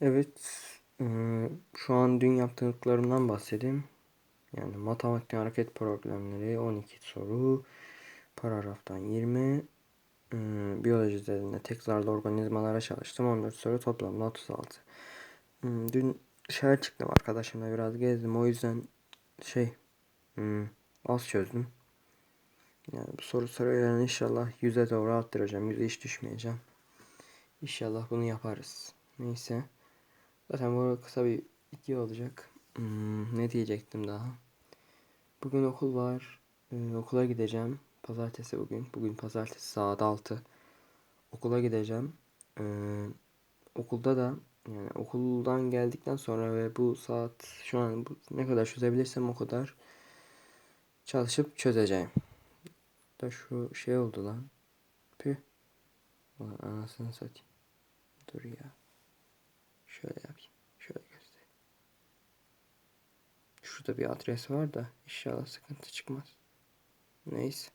Evet, şu an dün yaptıklarımdan bahsedeyim. Yani matematik hareket problemleri 12 soru, paragraftan 20, eee, biyoloji üzerinde tekrarlı organizmalara çalıştım 14 soru toplamda 36. Hmm, Dün dışarı çıktım arkadaşımla biraz gezdim o yüzden şey az çözdüm. Yani bu soru soruyorum inşallah 100'e doğru arttıracağım. 100'e hiç düşmeyeceğim. İnşallah bunu yaparız. Neyse. Zaten bu kısa bir video olacak. Hmm, ne diyecektim daha? Bugün okul var. Ee, okula gideceğim. Pazartesi bugün. Bugün pazartesi saat 6. Okula gideceğim. Ee, okulda da yani okuldan geldikten sonra ve bu saat şu an bu, ne kadar çözebilirsem o kadar çalışıp çözeceğim. Da şu şey oldu lan. Püh. Ulan anasını satayım. Dur ya. Şurada bir adres var da inşallah sıkıntı çıkmaz. Neyse.